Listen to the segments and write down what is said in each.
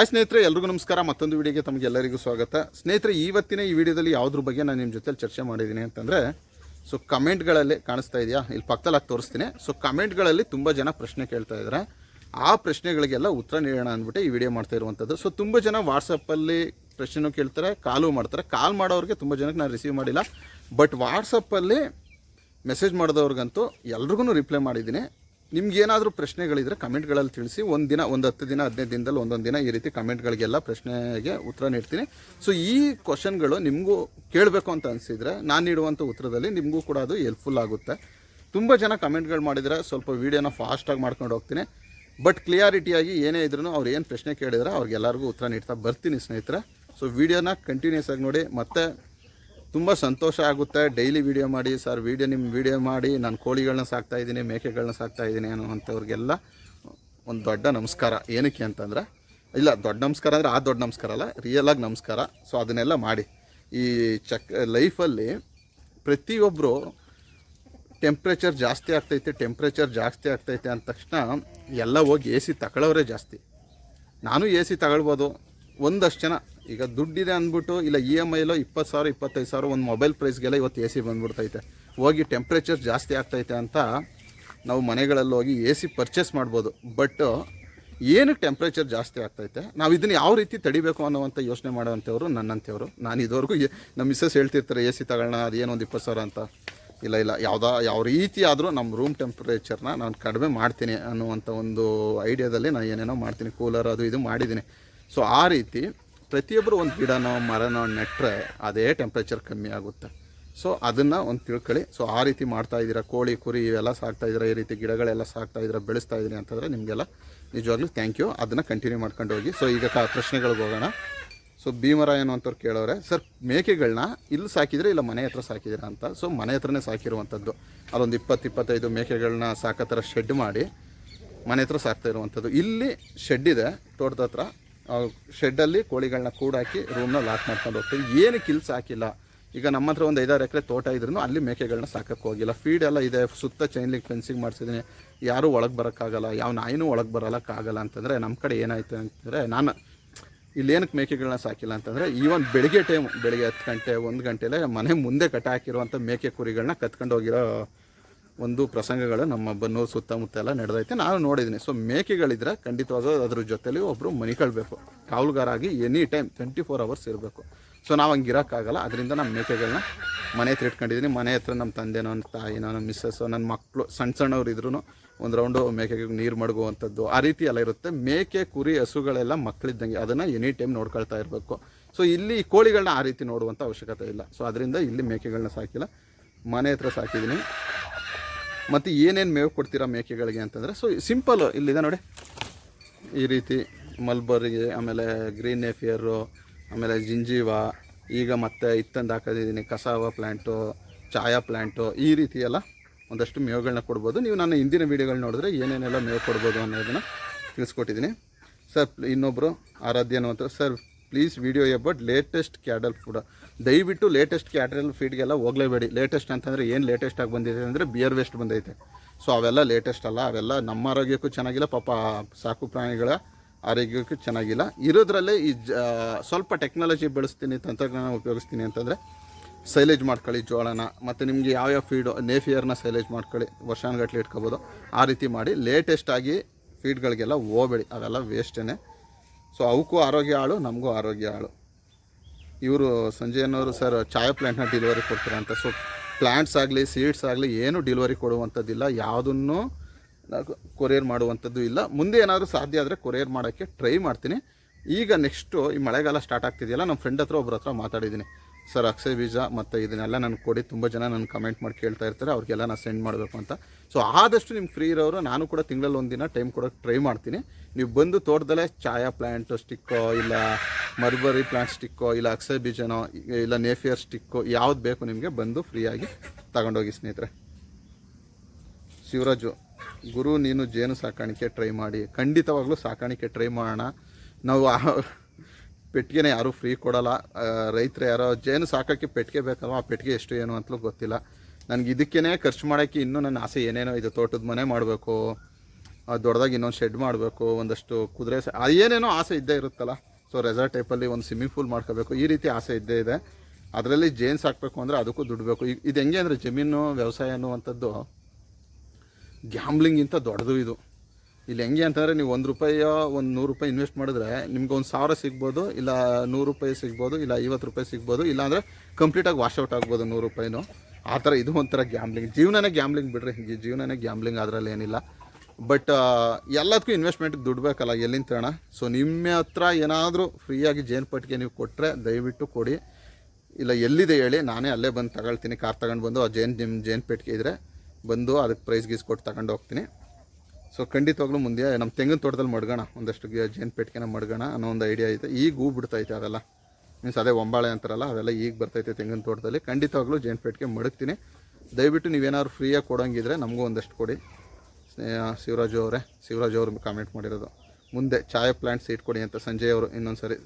Hi ಸ್ನೇಹಿತರೆ, ಎಲ್ರಿಗೂ ನಮಸ್ಕಾರ. ಮತ್ತೊಂದು ವಿಡಿಯೋಗೆ ತಮಗೆ ಎಲ್ಲರಿಗೂ ಸ್ವಾಗತ. ಸ್ನೇಹಿತರೆ ಇವತ್ತಿನ ಈ ವಿಡಿಯೋದಲ್ಲಿ ಯಾವುದ್ರ ಬಗ್ಗೆ ನಾನು ನಿಮ್ಮ ಜೊತೆ ಚರ್ಚೆ ಮಾಡಿದ್ದೀನಿ ಅಂತಂದರೆ, ಸೊ ಕಮೆಂಟ್ಗಳಲ್ಲಿ ಕಾಣಿಸ್ತಾ ಇದೆಯಾ? ಇಲ್ಲಿ ಪಕ್ಕದಲ್ಲಿ ಹಾಕಿ ತೋರಿಸ್ತೀನಿ. ಸೊ ಕಮೆಂಟ್ಗಳಲ್ಲಿ ತುಂಬ ಜನ ಪ್ರಶ್ನೆ ಕೇಳ್ತಾ ಇದ್ದಾರೆ ಆ ಪ್ರಶ್ನೆಗಳಿಗೆಲ್ಲ ಉತ್ತರ ನೀಡೋಣ ಅಂದ್ಬಿಟ್ಟು ಈ ವಿಡಿಯೋ ಮಾಡ್ತಾ ಇರುವಂಥದ್ದು ಸೊ ತುಂಬ ಜನ ವಾಟ್ಸಪ್ಪಲ್ಲಿ ಪ್ರಶ್ನೆನೂ ಕೇಳ್ತಾರೆ, ಕಾಲು ಮಾಡ್ತಾರೆ. ಕಾಲ್ ಮಾಡೋರಿಗೆ ತುಂಬ ಜನಕ್ಕೆ ನಾನು ರಿಸೀವ್ ಮಾಡಿಲ್ಲ. ಬಟ್ ವಾಟ್ಸಪ್ಪಲ್ಲಿ ಮೆಸೇಜ್ ಮಾಡಿದವ್ರಿಗಂತೂ ಎಲ್ರಿಗೂ ರಿಪ್ಲೈ ಮಾಡಿದ್ದೀನಿ ನಿಮ್ಗೆ ಏನಾದರೂ ಪ್ರಶ್ನೆಗಳಿದ್ರೆ ಕಮೆಂಟ್ಗಳಲ್ಲಿ ತಿಳಿಸಿ. ಒಂದು ದಿನ, ಒಂದು ಹತ್ತು ದಿನ, ಹದಿನೈದು ದಿನದಲ್ಲಿ ಒಂದೊಂದು ದಿನ ಈ ರೀತಿ ಕಮೆಂಟ್ಗಳಿಗೆಲ್ಲ ಪ್ರಶ್ನೆಗೆ ಉತ್ತರ ನೀಡ್ತೀನಿ. ಸೊ ಈ ಕ್ವಶನ್ಗಳು ನಿಮಗೂ ಕೇಳಬೇಕು ಅಂತ ಅನಿಸಿದರೆ ನಾನು ನೀಡುವಂಥ ಉತ್ತರದಲ್ಲಿ ನಿಮಗೂ ಕೂಡ ಅದು ಹೆಲ್ಪ್ಫುಲ್ ಆಗುತ್ತೆ. ತುಂಬ ಜನ ಕಮೆಂಟ್ಗಳು ಮಾಡಿದರೆ ಸ್ವಲ್ಪ ವೀಡಿಯೋನ ಫಾಸ್ಟಾಗಿ ಮಾಡ್ಕೊಂಡು ಹೋಗ್ತೀನಿ. ಬಟ್ ಕ್ಲಿಯಾರಿಟಿಯಾಗಿ ಏನೇ ಇದ್ರೂ ಅವ್ರು ಏನು ಪ್ರಶ್ನೆ ಕೇಳಿದ್ರೆ ಅವ್ರಿಗೆಲ್ಲರಿಗೂ ಉತ್ತರ ನೀಡ್ತಾ ಬರ್ತೀನಿ ಸ್ನೇಹಿತರೆ. ಸೊ ವೀಡಿಯೋನ ಕಂಟಿನ್ಯೂಸ್ ಆಗಿ ನೋಡಿ. ಮತ್ತೆ ತುಂಬ ಸಂತೋಷ ಆಗುತ್ತೆ. ಡೈಲಿ ವೀಡಿಯೋ ಮಾಡಿ ಸರ್ ವೀಡಿಯೋ ನಿಮ್ಮ ವೀಡಿಯೋ ಮಾಡಿ, ನಾನು ಕೋಳಿಗಳನ್ನ ಸಾಕ್ತಾ ಇದ್ದೀನಿ ಮೇಕೆಗಳನ್ನ ಸಾಕ್ತಾ ಇದ್ದೀನಿ ಅನ್ನುವಂಥವ್ರಿಗೆಲ್ಲ ಒಂದು ದೊಡ್ಡ ನಮಸ್ಕಾರ. ಏನಕ್ಕೆ ಅಂತಂದ್ರೆ, ಇಲ್ಲ, ದೊಡ್ಡ ನಮಸ್ಕಾರ ಅಂದರೆ ಆ ದೊಡ್ಡ ನಮಸ್ಕಾರ ಅಲ್ಲ ರಿಯಲಾಗಿ ನಮಸ್ಕಾರ. ಸೊ ಅದನ್ನೆಲ್ಲ ಮಾಡಿ. ಈ ಚಕ್ ಲೈಫಲ್ಲಿ ಪ್ರತಿಯೊಬ್ಬರು ಟೆಂಪ್ರೇಚರ್ ಜಾಸ್ತಿ ಆಗ್ತೈತೆ ಟೆಂಪ್ರೇಚರ್ ಜಾಸ್ತಿ ಆಗ್ತೈತೆ ಅಂದ ತಕ್ಷಣ ಎಲ್ಲ ಹೋಗಿ ಎ ಸಿ ತಗೊಳ್ಳೋರೇ ಜಾಸ್ತಿ. ನಾನು ಎ ಸಿ ತಗೊಳ್ಬೋದು. ಒಂದಷ್ಟು ಜನ ಈಗ ದುಡ್ಡಿದೆ ಅಂದ್ಬಿಟ್ಟು, ಇಲ್ಲ ಇ ಎಂ ಐಲೋ ಇಪ್ಪತ್ತು ಸಾವಿರ, ಇಪ್ಪತ್ತೈದು ಸಾವಿರ ಒಂದು ಮೊಬೈಲ್ ಪ್ರೈಸ್ಗೆಲ್ಲ ಇವತ್ತು ಎ ಸಿ ಬಂದ್ಬಿಡ್ತೈತೆ. ಹೋಗಿ ಟೆಂಪ್ರೇಚರ್ ಜಾಸ್ತಿ ಆಗ್ತೈತೆ ಅಂತ ನಾವು ಮನೆಗಳಲ್ಲಿ ಹೋಗಿ ಎ ಸಿ ಪರ್ಚೇಸ್ ಮಾಡ್ಬೋದು. ಬಟ್ ಏನಕ್ಕೆ ಟೆಂಪ್ರೇಚರ್ ಜಾಸ್ತಿ ಆಗ್ತೈತೆ? ನಾವು ಇದನ್ನು ಯಾವ ರೀತಿ ತಡಿಬೇಕು ಅನ್ನೋವಂಥ ಯೋಚನೆ ಮಾಡೋವಂಥವ್ರು ನನ್ನಂಥವ್ರು. ನಾನು ಇದುವರೆಗೂ ನಮ್ಮ ಮಿಸ್ಸಸ್ ಹೇಳ್ತಿರ್ತಾರೆ ಎ ಸಿ ತಗೊಳ್ಳೋಣ ಅದೇನು ಒಂದು ಇಪ್ಪತ್ತು ಸಾವಿರ ಅಂತ. ಇಲ್ಲ ಇಲ್ಲ, ಯಾವುದೋ, ಯಾವ ರೀತಿ ಆದರೂ ನಮ್ಮ ರೂಮ್ ಟೆಂಪ್ರೇಚರ್ನ ನಾನು ಕಡಿಮೆ ಮಾಡ್ತೀನಿ ಅನ್ನುವಂಥ ಒಂದು ಐಡಿಯಾದಲ್ಲಿ ನಾನು ಏನೇನೋ ಮಾಡ್ತೀನಿ ಕೂಲರ್ ಅದು ಇದು ಮಾಡಿದ್ದೀನಿ. ಸೊ ಆ ರೀತಿ ಪ್ರತಿಯೊಬ್ಬರು ಒಂದು ಗಿಡನೋ ಮರನೋ ನೆಟ್ಟರೆ ಅದೇ ಟೆಂಪ್ರೇಚರ್ ಕಮ್ಮಿ ಆಗುತ್ತೆ. ಸೊ ಅದನ್ನು ಒಂದು ತಿಳ್ಕೊಳ್ಳಿ. ಸೊ ಆ ರೀತಿ ಮಾಡ್ತಾ ಇದ್ದೀರಾ? ಕೋಳಿ, ಕುರಿ ಇವೆಲ್ಲ ಸಾಕ್ತಾ ಇದ್ದೀರಾ? ಈ ರೀತಿ ಗಿಡಗಳೆಲ್ಲ ಸಾಕ್ತಾ ಇದ್ದೀರಾ? ಬೆಳೆಸ್ತಾ ಇದ್ದೀನಿ ಅಂತಂದರೆ ನಿಮಗೆಲ್ಲ ನಿಜವಾಗ್ಲೂ ಥ್ಯಾಂಕ್ ಯು ಅದನ್ನು ಕಂಟಿನ್ಯೂ ಮಾಡ್ಕೊಂಡು ಹೋಗಿ. ಸೊ ಈಗ ಪ್ರಶ್ನೆಗಳಿಗೆ ಹೋಗೋಣ. ಸೊ ಭೀಮರಾಯನು ಅಂತವ್ರು ಕೇಳೋರೆ, ಸರ್ ಮೇಕೆಗಳನ್ನ ಇಲ್ಲಿ ಸಾಕಿದ್ರೆ ಇಲ್ಲ ಮನೆ ಹತ್ರ ಸಾಕಿದ್ದೀರಾ ಅಂತ? ಸೊ ಮನೆ ಹತ್ರನೇ ಸಾಕಿರುವಂಥದ್ದು. ಅಲ್ಲೊಂದು ಇಪ್ಪತ್ತು ಇಪ್ಪತ್ತೈದು ಮೇಕೆಗಳನ್ನ ಸಾಕೋ ಥರ ಶೆಡ್ ಮಾಡಿ ಮನೆ ಹತ್ರ ಸಾಕ್ತಾ ಇರುವಂಥದ್ದು. ಇಲ್ಲಿ ಶೆಡ್ ಇದೆ, ತೋಟದ ಹತ್ರ. ಶೆಡ್ಡಲ್ಲಿ ಕೋಳಿಗಳನ್ನ ಕೂಡಾಕಿ ರೂಮ್ನ ಲಾಕ್ ಮಾಡ್ಕೊಂಡು ಹೋಗ್ತೀವಿ. ಏನು ಕಿಲ್ಸ್ ಹಾಕಿಲ್ಲ? ಈಗ ನಮ್ಮ ಹತ್ರ ಒಂದು ಐದಾರು ಎಕರೆ ತೋಟ ಇದ್ರೂ ಅಲ್ಲಿ ಮೇಕೆಗಳನ್ನ ಸಾಕಕ್ಕೆ ಹೋಗಿಲ್ಲ. ಫೀಡ್ ಎಲ್ಲ ಇದೆ. ಸುತ್ತ ಚೈನ್ ಲಿಂಕ್ ಫೆನ್ಸಿಂಗ್ ಮಾಡಿಸಿದ್ದೀನಿ. ಯಾರೂ ಒಳಗೆ ಬರೋಕ್ಕಾಗಲ್ಲ. ಯಾವ ನಾಯಿನೂ ಒಳಗೆ ಬರೋಕ್ಕಾಗಲ್ಲ ಅಂತಂದರೆ ನಮ್ಮ ಕಡೆ ಏನಾಯ್ತು ಅಂತಂದರೆ ನಾನು ಇಲ್ಲೇನಕ್ಕೆ ಮೇಕೆಗಳನ್ನ ಸಾಕಿಲ್ಲ ಅಂತಂದರೆ ಈವನ್ ಬೆಳಿಗ್ಗೆ ಟೈಮ್ ಬೆಳಿಗ್ಗೆ ಹತ್ತು ಗಂಟೆ, ಒಂದು ಗಂಟೆಲೆ ಮನೆ ಮುಂದೆ ಕಟ್ಟಾಕಿರುವಂಥ ಮೇಕೆ ಕುರಿಗಳನ್ನ ಕತ್ಕೊಂಡು ಹೋಗಿರೋ ಒಂದು ಪ್ರಸಂಗಗಳು ನಮ್ಮ ಬನ್ನೂರು ಸುತ್ತಮುತ್ತ ಎಲ್ಲ ನಡೆದೈತೆ. ನಾನು ನೋಡಿದ್ದೀನಿ. ಸೊ ಮೇಕೆಗಳಿದ್ರೆ ಖಂಡಿತವಾಗೂ ಅದ್ರ ಜೊತೆಲಿ ಒಬ್ಬರು ಮನಿಕೊಳ್ಬೇಕು ಕಾವಲುಗಾರಾಗಿ any time twenty four hours ಇರಬೇಕು. ಸೊ ನಾವು ಹಂಗೆ ಇರೋಕ್ಕಾಗಲ್ಲ. ಅದರಿಂದ ನಮ್ಮ ಮೇಕೆಗಳನ್ನ ಮನೆ ಹತ್ರ ಇಟ್ಕೊಂಡಿದ್ದೀನಿ ಮನೆ ಹತ್ರ ನಮ್ಮ ತಂದೆನೋ ನನ್ನ ತಾಯಿನೋ ನಮ್ಮ ಮಿಸ್ಸಸ್ಸು ನನ್ನ ಮಕ್ಕಳು ಸಣ್ಣ ಸಣ್ಣವ್ರು ಇದ್ರೂ ಒಂದು ರೌಂಡು ಮೇಕೆಗೆ ನೀರು ಮಡಗುವಂಥದ್ದು ಆ ರೀತಿ ಎಲ್ಲ ಇರುತ್ತೆ. ಮೇಕೆ, ಕುರಿ, ಹಸುಗಳೆಲ್ಲ ಮಕ್ಕಳಿದ್ದಂಗೆ ಅದನ್ನು ಎನಿ ಟೈಮ್ ನೋಡ್ಕೊಳ್ತಾ ಇರಬೇಕು. ಸೊ ಇಲ್ಲಿ ಕೋಳಿಗಳನ್ನ ಆ ರೀತಿ ನೋಡುವಂಥ ಅವಶ್ಯಕತೆ ಇಲ್ಲ. ಸೊ ಅದರಿಂದ ಇಲ್ಲಿ ಮೇಕೆಗಳನ್ನ ಸಾಕಿಲ್ಲ. ಮನೆ ಹತ್ರ ಸಾಕಿದ್ದೀನಿ ಮತ್ತು ಏನೇನು ಮೇವು ಕೊಡ್ತೀರಾ ಮೇಕೆಗಳಿಗೆ ಅಂತಂದರೆ? ಸೊ ಸಿಂಪಲ್ ಇಲ್ಲಿದೆ ನೋಡಿ. ಈ ರೀತಿ ಮಲ್ಬರಿ ಆಮೇಲೆ ಗ್ರೀನ್ ನೇಫಿಯರು ಆಮೇಲೆ ಜಿಂಜೀವ, ಈಗ ಮತ್ತೆ ಇತ್ತಂದು ಹಾಕೋದಿದ್ದೀನಿ, ಕಸಾವ ಪ್ಲ್ಯಾಂಟು ಚಾಯಾ ಪ್ಲ್ಯಾಂಟು ಈ ರೀತಿ ಎಲ್ಲ ಒಂದಷ್ಟು ಮೇವುಗಳನ್ನ ಕೊಡ್ಬೋದು. ನೀವು ನಾನು ಹಿಂದಿನ ವೀಡಿಯೋಗಳು ನೋಡಿದ್ರೆ ಏನೇನೆಲ್ಲ ಮೇವು ಕೊಡ್ಬೋದು ಅನ್ನೋದನ್ನು ತಿಳಿಸ್ಕೊಟ್ಟಿದ್ದೀನಿ. ಸರ್ ಇನ್ನೊಬ್ಬರು ಆರಾಧ್ಯ ಅನ್ನುವಂಥ sir please video about latest cattle food ದಯವಿಟ್ಟು ಲೇಟೆಸ್ಟ್ ಕ್ಯಾಡಲ್ ಫೀಡ್ಗೆಲ್ಲ ಹೋಗಲೇಬೇಡಿ. ಲೇಟೆಸ್ಟ್ ಅಂತಂದರೆ ಏನು ಲೇಟೆಸ್ಟ್ ಆಗಿ ಬಂದಿದೆ ಅಂದರೆ ಬಿಯರ್ ವೇಸ್ಟ್ ಬಂದೈತೆ. ಸೊ ಅವೆಲ್ಲ ಲೇಟೆಸ್ಟ್ ಅಲ್ಲ, ಅವೆಲ್ಲ ನಮ್ಮ ಆರೋಗ್ಯಕ್ಕೂ ಚೆನ್ನಾಗಿಲ್ಲ, ಪಾಪ ಸಾಕು ಪ್ರಾಣಿಗಳ ಆರೋಗ್ಯಕ್ಕೂ ಚೆನ್ನಾಗಿಲ್ಲ. ಇರೋದ್ರಲ್ಲೇ ಈ ಸ್ವಲ್ಪ ಟೆಕ್ನಾಲಜಿ ಬೆಳೆಸ್ತೀನಿ, ತಂತ್ರಜ್ಞಾನ ಉಪಯೋಗಿಸ್ತೀನಿ ಅಂತಂದರೆ ಸೈಲೇಜ್ ಮಾಡ್ಕೊಳ್ಳಿ ಜೋಳನ, ಮತ್ತು ನಿಮಗೆ ಯಾವ್ಯಾವ ಫೀಡು ನೇಫಿಯರ್ನ ಸೈಲೇಜ್ ಮಾಡ್ಕೊಳ್ಳಿ, ವರ್ಷಾನುಗಟ್ಲೆ ಇಟ್ಕೋಬೋದು. ಆ ರೀತಿ ಮಾಡಿ ಲೇಟೆಸ್ಟಾಗಿ ಫೀಡ್ಗಳಿಗೆಲ್ಲ ಹೋಗಬೇಡಿ. ಅವೆಲ್ಲ ವೇಸ್ಟೇ ಸೊ ಅವಕ್ಕೂ ಆರೋಗ್ಯ ಹಾಳು ನಮಗೂ ಆರೋಗ್ಯ ಹಾಳು ಇವರು ಸಂಜಯನವರು ಸರ್, ಚಾಯ್ ಪ್ಲ್ಯಾಂಟ್ನ ಡೆಲಿವರಿ ಕೊಡ್ತಾರೆ ಅಂತ ಸೊ ಪ್ಲ್ಯಾಂಟ್ಸ್ ಆಗಲಿ ಸೀಡ್ಸ್ ಆಗಲಿ, ಏನು ಡೆಲಿವರಿ ಕೊಡುವಂಥದ್ದಿಲ್ಲ. ಯಾವುದನ್ನು ಕೊರಿಯರ್ ಮಾಡುವಂಥದ್ದು ಇಲ್ಲ. ಮುಂದೆ ಏನಾದರೂ ಸಾಧ್ಯ ಆದರೆ ಕೊರಿಯರ್ ಮಾಡೋಕ್ಕೆ ಟ್ರೈ ಮಾಡ್ತೀನಿ. ಈಗ ನೆಕ್ಸ್ಟು ಈ ಮಳೆಗಾಲ ಸ್ಟಾರ್ಟ್ ಆಗ್ತಿದೆಯಲ್ಲ ನಮ್ಮ ಫ್ರೆಂಡ್ ಹತ್ರ ಒಬ್ಬರ ಹತ್ರ ಮಾತಾಡಿದ್ದೀನಿ. ಸರ್, ಅಕ್ಷಯ ಬೀಜ ಮತ್ತು ಇದನ್ನೆಲ್ಲ ನನಗೆ ಕೊಡಿ, ತುಂಬ ಜನ ನನ್ನ ಕಮೆಂಟ್ ಮಾಡಿ ಕೇಳ್ತಾ ಇರ್ತಾರೆ, ಅವ್ರಿಗೆಲ್ಲ ನಾನು ಸೆಂಡ್ ಮಾಡಬೇಕು ಅಂತ. ಸೊ ಆದಷ್ಟು ನಿಮ್ಗೆ ಫ್ರೀ ಇರೋರು, ನಾನು ಕೂಡ ತಿಂಗಳಲ್ಲಿ ದಿನ ಟೈಮ್ ಕೊಡೋಕ್ಕೆ ಟ್ರೈ ಮಾಡ್ತೀನಿ. ನೀವು ಬಂದು ತೋಟದಲ್ಲೇ ಚಾಯಾ ಪ್ಲ್ಯಾಂಟು ಸ್ಟಿಕ್ಕೋ ಇಲ್ಲ ಮರ್ಬರಿ ಪ್ಲ್ಯಾಂಟ್ ಸ್ಟಿಕ್ಕೋ ಇಲ್ಲ ಅಕ್ಷಯ ಬೀಜನೋ, ಇಲ್ಲ ನೇಫಿಯರ್ ಸ್ಟಿಕ್ಕೋ ಯಾವ್ದು ಬೇಕು ನಿಮಗೆ ಬಂದು ಫ್ರೀಯಾಗಿ ತಗೊಂಡೋಗಿ ಸ್ನೇಹಿತರೆ. ಶಿವರಾಜು, ಗುರು, ನೀನು ಜೇನು ಸಾಕಾಣಿಕೆ ಟ್ರೈ ಮಾಡಿ, ಖಂಡಿತವಾಗ್ಲೂ ಸಾಕಾಣಿಕೆ ಟ್ರೈ ಮಾಡೋಣ. ನಾವು ಪೆಟ್ಟಿಗೆನ ಯಾರೂ ಫ್ರೀ ಕೊಡಲ್ಲ. ರೈತರು ಯಾರೋ, ಜೇನು ಸಾಕೋಕ್ಕೆ ಪೆಟ್ಟಿಗೆ ಬೇಕಲ್ವ? ಆ ಪೆಟ್ಟಿಗೆ ಎಷ್ಟು ಏನು ಅಂತಲೂ ಗೊತ್ತಿಲ್ಲ. ನನಗೆ ಇದಕ್ಕೇ ಖರ್ಚು ಮಾಡೋಕ್ಕೆ ಇನ್ನೂ ನನ್ನ ಆಸೆ ಏನೇನೋ ಇದು. ತೋಟದ ಮನೆ ಮಾಡಬೇಕು ದೊಡ್ಡದಾಗಿ ಇನ್ನೊಂದು ಶೆಡ್ ಮಾಡಬೇಕು, ಒಂದಷ್ಟು ಕುದುರೆ ಏನೇನೋ ಆಸೆ ಇದ್ದೇ ಇರುತ್ತಲ್ಲ. ಸೊ ರೆಸಾರ್ಟ್ ಟೈಪಲ್ಲಿ ಒಂದು ಸ್ವಿಮ್ಮಿಂಗ್ ಪೂಲ್ ಮಾಡ್ಕೋಬೇಕು. ಈ ರೀತಿ ಆಸೆ ಇದ್ದೇ ಇದೆ. ಅದರಲ್ಲಿ ಜೇನು ಸಾಕಬೇಕು ಅಂದರೆ ಅದಕ್ಕೂ ದುಡ್ಡು ಬೇಕು. ಇದು ಹೆಂಗೆ ಅಂದರೆ ಜಮೀನು, ವ್ಯವಸಾಯ ಅನ್ನುವಂಥದ್ದು ಗ್ಯಾಮ್ಲಿಂಗಿಂತ ದೊಡ್ಡದು ಇದು. ಇಲ್ಲಿ ಹೆಂಗೆ ಅಂತಂದರೆ ನೀವು ಒಂದು ರೂಪಾಯಿಯ ಒಂದು ನೂರು ರೂಪಾಯಿ ಇನ್ವೆಸ್ಟ್ ಮಾಡಿದ್ರೆ ನಿಮ್ಗೆ ಒಂದು ಸಾವಿರ ಸಿಗ್ಬೋದು, ಇಲ್ಲ ನೂರು ರೂಪಾಯಿ ಸಿಗ್ಬೋದು, ಇಲ್ಲ ಐವತ್ತು ರೂಪಾಯಿ ಸಿಗ್ಬೋದು ಇಲ್ಲಾಂದರೆ ಕಂಪ್ಲೀಟಾಗಿ ವಾಶ್ಔಟ್ ಆಗ್ಬೋದು ನೂರು ರೂಪಾಯಿನೂ. ಆ ಥರ ಇದು ಒಂಥರ ಗ್ಯಾಮ್ಲಿಂಗ್ ಜೀವನನೇ ಗ್ಯಾಮ್ಲಿಂಗ್ ಬಿಡ್ರಿ ಹಿಂಗೆ, ಜೀವನನೇ ಗ್ಯಾಮ್ಲಿಂಗ್ ಅದರಲ್ಲಿ ಏನಿಲ್ಲ. ಬಟ್ ಎಲ್ಲದಕ್ಕೂ ಇನ್ವೆಸ್ಟ್ಮೆಂಟ್ಗೆ ದುಡ್ಡು ಬೇಕಲ್ಲ ಎಲ್ಲಿಂದ ತಗೋಣ ಸೊ ನಿಮ್ಮ ಹತ್ರ ಏನಾದರೂ ಫ್ರೀಯಾಗಿ ಜೇನುಪಟ್ಟಿಗೆ ನೀವು ಕೊಟ್ಟರೆ ದಯವಿಟ್ಟು ಕೊಡಿ. ಇಲ್ಲ, ಎಲ್ಲಿದೆ ಹೇಳಿ, ನಾನೇ ಅಲ್ಲೇ ಬಂದು ತಗೊಳ್ತೀನಿ. ಕಾರ್ ತಗೊಂಡು ಬಂದು ಆ ಜೇನು, ನಿಮ್ಮ ಜೇನು ಪೆಟ್ಟಿಗೆ ಇದ್ದರೆ ಬಂದು ಅದಕ್ಕೆ ಪ್ರೈಸ್ ಗೀಸ್ ಕೊಟ್ಟು ತಗೊಂಡು ಹೋಗ್ತೀನಿ. ಸೊ ಖಂಡಿತವಾಗ್ಲೂ ಮುಂದೆ ನಮ್ಮ ತೆಂಗಿನ ತೋಟದಲ್ಲಿ ಮಡ್ಗೋಣ, ಒಂದಷ್ಟು ಜೇನು ಪೆಟ್ಟಿಗೆನ ಮಡ್ಗೋಣ ಅನ್ನೋ ಒಂದು ಐಡಿಯಾ ಐತೆ. ಈಗ ಹೂ ಬಿಡ್ತೈತೆ ಅದೆಲ್ಲ. ಮೀನ್ಸ್ ಅದೇ ಒಂಬಾಳೆ ಅಂತಾರಲ್ಲ, ಅದೆಲ್ಲ ಈಗ ಬರ್ತೈತೆ ತೆಂಗಿನ ತೋಟದಲ್ಲಿ. ಖಂಡಿತವಾಗ್ಲೂ ಜೇನು ಪೆಟ್ಟಿಗೆ ಮಡಗ್ತೀನಿ. ದಯವಿಟ್ಟು ನೀವೇನಾದ್ರು ಫ್ರೀಯಾಗಿ ಕೊಡೋಂಗಿದ್ರೆ ನಮಗೂ ಒಂದಷ್ಟು ಕೊಡಿ. ಶಿವರಾಜು ಅವರೇ, ಶಿವರಾಜು ಅವರು ಕಾಮೆಂಟ್ ಮಾಡಿರೋದು. ಮುಂದೆ ಚಾಯ್ ಪ್ಲಾಂಟ್ ಸೀಡ್ ಕೊಡಿ ಅಂತ, ಸಂಜಯ್ ಅವರು ಇನ್ನೊಂದು ಸಾರಿ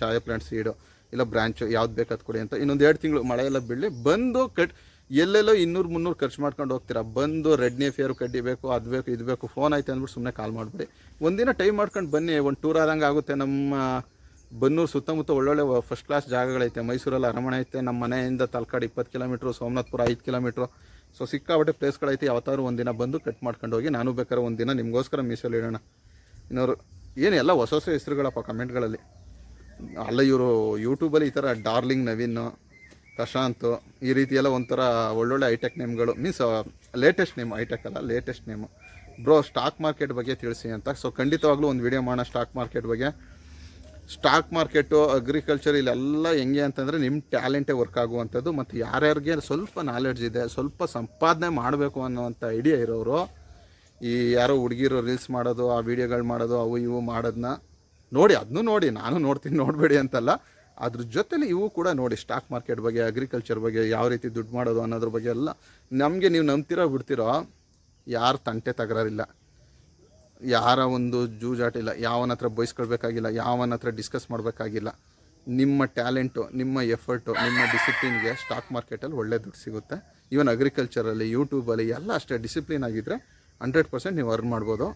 ಚಾಯ್ ಪ್ಲಾಂಟ್ ಸೀಡು ಇಲ್ಲ ಬ್ರಾಂಚು ಯಾವ್ದು ಬೇಕಾದ್ ಕೊಡಿ ಅಂತ. ಇನ್ನೊಂದು ಎರಡು ತಿಂಗಳು ಮಳೆ ಎಲ್ಲ ಬೀಳಿ ಬಂದು ಕಟ್ ಎಲ್ಲೆಲ್ಲೋ ಇನ್ನೂರು ಮುನ್ನೂರು ಖರ್ಚು ಮಾಡ್ಕೊಂಡು ಹೋಗ್ತೀರಾ? ಬಂದು ರೆಡ್ನಿ ಫೇರು ಕಡ್ಡಿಬೇಕು ಅದು ಬೇಕು, ಇದು ಬೇಕು ಫೋನ್ ಆಯ್ತು ಅಂದ್ಬಿಟ್ಟು ಸುಮ್ಮನೆ ಕಾಲ್ ಮಾಡಿಬಿಡಿ. ಒಂದಿನ ಟೈಮ್ ಮಾಡ್ಕೊಂಡು ಬನ್ನಿ, ಒಂದು ಟೂರ್ ಆದಂಗೆ ಆಗುತ್ತೆ. ನಮ್ಮ ಬನ್ನೂರು ಸುತ್ತಮುತ್ತ ಒಳ್ಳೊಳ್ಳೆ ಫಸ್ಟ್ ಕ್ಲಾಸ್ ಜಾಗಗಳೈತೆ. ಮೈಸೂರಲ್ಲಿ ಅರಮನೆ ಐತೆ, ನಮ್ಮ ಮನೆಯಿಂದ ತಲಕಾಡು ಇಪ್ಪತ್ತು ಕಿಲೋಮೀಟ್ರು ಸೋಮನಾಥ್ಪುರ ಐದು ಕಿಲೋಮೀಟ್ರು ಸೊ ಸಿಕ್ಕಾಬಟ್ಟೆ ಪ್ಲೇಸ್ಗಳೈತೆ ಯಾವತ್ತಾದ್ರು ಒಂದಿನ ಬಂದು ಕಟ್ ಮಾಡ್ಕೊಂಡು ಹೋಗಿ, ನಾನು ಬೇಕಾದ್ರೆ ಒಂದಿನ ನಿಮಗೋಸ್ಕರ ಮೀಸಲು ಇಡೋಣ. ಇನ್ನೋರು, ಏನು ಎಲ್ಲ ಹೊಸ ಹೊಸ ಹೆಸರುಗಳಪ್ಪ ಕಮೆಂಟ್ಗಳಲ್ಲಿ ಅಲ್ಲ ಇವರು ಯೂಟ್ಯೂಬಲ್ಲಿ ಈ ಥರ ಡಾರ್ಲಿಂಗ್ ನವೀನ್ ಪ್ರಶಾಂತ್, ಈ ರೀತಿ ಎಲ್ಲ ಒಂಥರ ಒಳ್ಳೊಳ್ಳೆ hi tech ನೇಮ್ಗಳು, means latest name hi tech ಅಲ್ಲ latest name. Bro stock market ಬಗ್ಗೆ ತಿಳಿಸಿ ಅಂತ. ಸೊ ಖಂಡಿತವಾಗ್ಲೂ ಒಂದು ವಿಡಿಯೋ ಮಾಡೋಣ ಸ್ಟಾಕ್ ಮಾರ್ಕೆಟ್ ಬಗ್ಗೆ. ಸ್ಟಾಕ್ ಮಾರ್ಕೆಟು ಅಗ್ರಿಕಲ್ಚರ್ ಇಲ್ಲೆಲ್ಲ ಹೆಂಗೆ ಅಂತಂದರೆ ನಿಮ್ಮ ಟ್ಯಾಲೆಂಟೇ ವರ್ಕ್ ಆಗುವಂಥದ್ದು, ಮತ್ತು ಯಾರ್ಯಾರಿಗೆ ಸ್ವಲ್ಪ ನಾಲೆಡ್ಜ್ ಇದೆ, ಸ್ವಲ್ಪ ಸಂಪಾದನೆ ಮಾಡಬೇಕು ಅನ್ನೋವಂಥ ಐಡಿಯಾ ಇರೋರು ಈ ಯಾರೋ ಹುಡುಗಿರು ರೀಲ್ಸ್ ಮಾಡೋದು, ಆ ವಿಡಿಯೋಗಳು ಮಾಡೋದು, ಅವು ಇವು ಮಾಡೋದನ್ನ ನೋಡಿ ಅದನ್ನೂ ನೋಡಿ, ನಾನು ನೋಡ್ತೀನಿ, ನೋಡಬೇಡಿ ಅಂತಲ್ಲ. ಅದ್ರ ಜೊತೆಲಿ ಇವು ಕೂಡ ನೋಡಿ ಸ್ಟಾಕ್ ಮಾರ್ಕೆಟ್ ಬಗ್ಗೆ ಅಗ್ರಿಕಲ್ಚರ್ ಬಗ್ಗೆ ಯಾವ ರೀತಿ ದುಡ್ಡು ಮಾಡೋದು ಅನ್ನೋದ್ರ ಬಗ್ಗೆ ಎಲ್ಲ ನಮಗೆ ನೀವು ನಂಬ್ತಿರೋ ಬಿಡ್ತಿರೋ, ಯಾರು ತಂಟೆ ತಗರಾರಿಲ್ಲ. ಯಾರ ಒಂದು ಜೂಜಾಟ ಇಲ್ಲ, ಯಾವನ ಹತ್ರ ಬಯಸ್ಕೊಳ್ಬೇಕಾಗಿಲ್ಲ ಯಾವನ ಹತ್ರ ಡಿಸ್ಕಸ್ ಮಾಡಬೇಕಾಗಿಲ್ಲ. ನಿಮ್ಮ ಟ್ಯಾಲೆಂಟು ನಿಮ್ಮ ಎಫರ್ಟು ನಿಮ್ಮ ಡಿಸಿಪ್ಲಿನ್ಗೆ ಸ್ಟಾಕ್ ಮಾರ್ಕೆಟಲ್ಲಿ ಒಳ್ಳೆ ದುಡ್ಡು ಸಿಗುತ್ತೆ. ಈವನ್ ಅಗ್ರಿಕಲ್ಚರಲ್ಲಿ ಯೂಟ್ಯೂಬಲ್ಲಿ ಎಲ್ಲ ಅಷ್ಟೇ ಡಿಸಿಪ್ಲಿನ್ ಆಗಿದ್ದರೆ ಹಂಡ್ರೆಡ್ ಪರ್ಸೆಂಟ್ ನೀವು ಅರ್ನ್ ಮಾಡ್ಬೋದು.